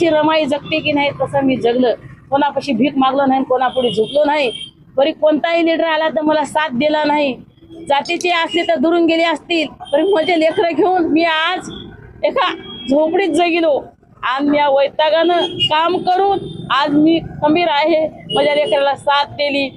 अशी रमाई जगते की नाही तसं मी जगलं. कोणापाशी भीक मागलो नाही कोणापुढे झुकलो नाही. तरी कोणताही लिडर आला तर मला साथ दिला नाही. जातीचे असले तर दुरून गेले असतील. तरी माझे लेकरं घेऊन मी आज एका झोपडीत जगिलो. आज मी या वैतागानं काम करून आज मी खंबीर आहे. माझ्या लेकराला साथ दिली.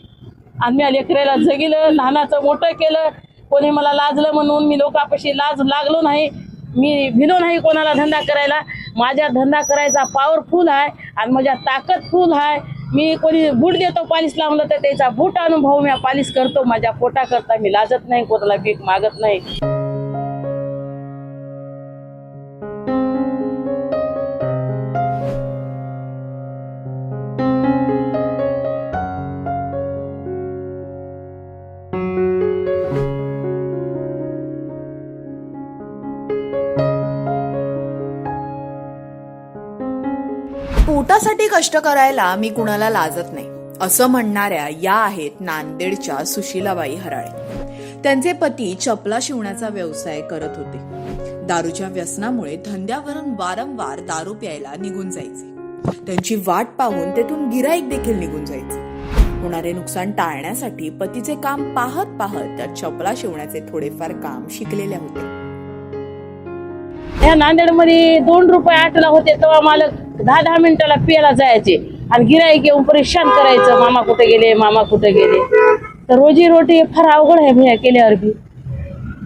आणि मी या लेकराला जगिलं लहानाचं मोठं केलं. कोणी मला लाजलं म्हणून मी लोकापाशी लाज लागलो नाही. मी भिलो नाही कोणाला धंदा करायला. माझा धंदा करायचा पॉवरफुल आहे आणि माझ्या ताकदफुल आहे. मी कोणी बूट देतो पालिश लावलं तर त्याचा बूट अनुभव मी पालिश करतो. माझ्या पोटा करता मी लाजत नाही कोणाला भीक मागत नाही. पोटासाठी कष्ट करायला मी कुणाला लाजत नाही. असं म्हणणाऱ्या या आहेत नांदेडच्या सुशीलाबाई हराळे. त्यांचे पती चपला शिवण्याचा व्यवसाय करत होते. दारूच्या व्यसनामुळे धंद्यावरून वारंवार दारू प्यायला निघून जायचे. त्यांची वाट पाहून तेथून गिराईक देखील निघून जायचे. होणारे नुकसान टाळण्यासाठी पतीचे काम पाहत पाहत त्या चपला शिवण्याचे थोडेफार काम शिकलेल्या होते. या नांदेडमध्ये दोन रुपये आठला होते तेव्हा मालक दहा दहा मिनिटाला पियाला जायचे. आणि गिराईक येऊन परेशान करायचं मामा कुठे गेले मामा कुठे गेले. तर रोजी रोटी फार अवघड आहे भैया केल्यावर बी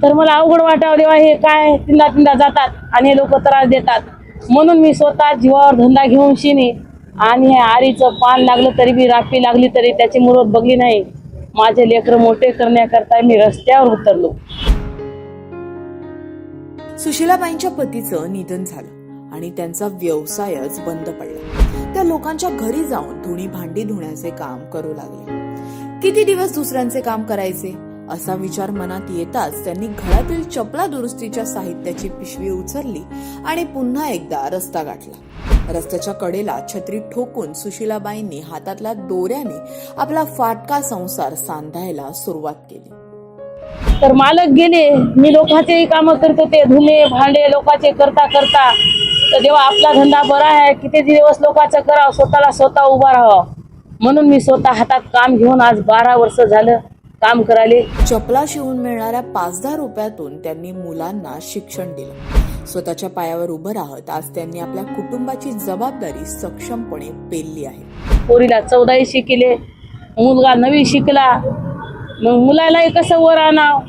तर मला अवघड वाटावं देवा हे काय तिंदा तिंदा जातात आणि हे लोक त्रास देतात. म्हणून मी स्वतः जीवावर धंदा घेऊन शिनी आणि हे आरीचं पान लागलं तरी बी रापी लागली तरी त्याची मुरत बघली नाही. माझे लेकरं मोठे करण्याकरता मी रस्त्यावर उतरलो. सुशीलाबाईंच्या पतीचं निधन झालं आणि त्यांचा व्यवसायच बंद पडला. त्या लोकांच्या घरी जाऊन धुणी भांडी धुण्याचे काम करू लागले. किती दिवस दुसऱ्यांचे काम करायचे? असा विचार मनात येताच त्यांनी घरातील चपला दुरुस्तीच्या साहित्याची पिशवी उचलली आणि पुन्हा एकदा रस्ता गाठला. रस्त्याच्या कडेला छत्री ठोकून सुशीलाबाईंनी हातातल्या दोऱ्याने आपला फाटका संसार सांधायला सुरुवात केली. तर मालक गेले मी लोकांचेही कामं करत होते धुणे भांडे लोकांचे करता करता. तर जेव्हा आपला धंदा बरा आहे किती दिवस लोकांचं करावं स्वतःला स्वतः उभा राहावं. म्हणून मी स्वतः हातात काम घेऊन आज बारा वर्ष झालं काम करायले. चपला शिवून मिळणाऱ्या पाच दहा रुपयातून त्यांनी मुलांना शिक्षण दिलं. स्वतःच्या पायावर उभं राहत आज त्यांनी आपल्या कुटुंबाची जबाबदारी सक्षमपणे पेलली आहे. पोरीला चौदाही शिकले मुलगा नवी शिकला मग मुलालाही कसं वर आणाव?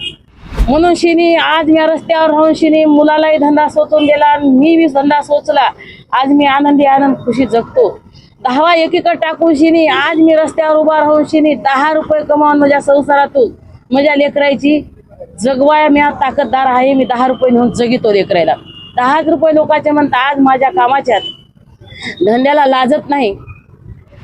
म्हणून शिनी आज मी रस्त्यावर राहून शिनी मुलालाही धंदा सोचून दिला आणि मी बी धंदा सोचला. आज मी आनंदी आनंद खुशी जगतो. दहावा एकीकडे टाकून शिनी आज मी रस्त्यावर उभा राहून शिनी दहा रुपये कमावून माझ्या संसारातून माझ्या लेकरायची जगवाया मी आज ताकददार आहे मी दहा रुपये नेऊन जगितो लेकरायला दहाच रुपये लोकांचे म्हणतात आज माझ्या कामाच्यात धंद्याला लाजत नाही.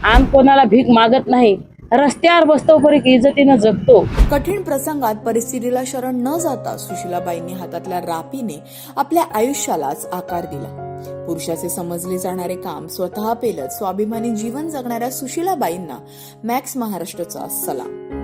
आम कोणाला भीक मागत नाही. रस्त्यावर बसतो परी इज्जतीनं जगतो. कठीण प्रसंगात परिस्थितीला शरण न जाता सुशीलाबाईंनी हातातल्या रापीने आपल्या आयुष्यालाच आकार दिला. पुरुषाचे समजले जाणारे काम स्वतः पेलत स्वाभिमानी जीवन जगणाऱ्या सुशीलाबाईंना मॅक्स महाराष्ट्राचा सलाम.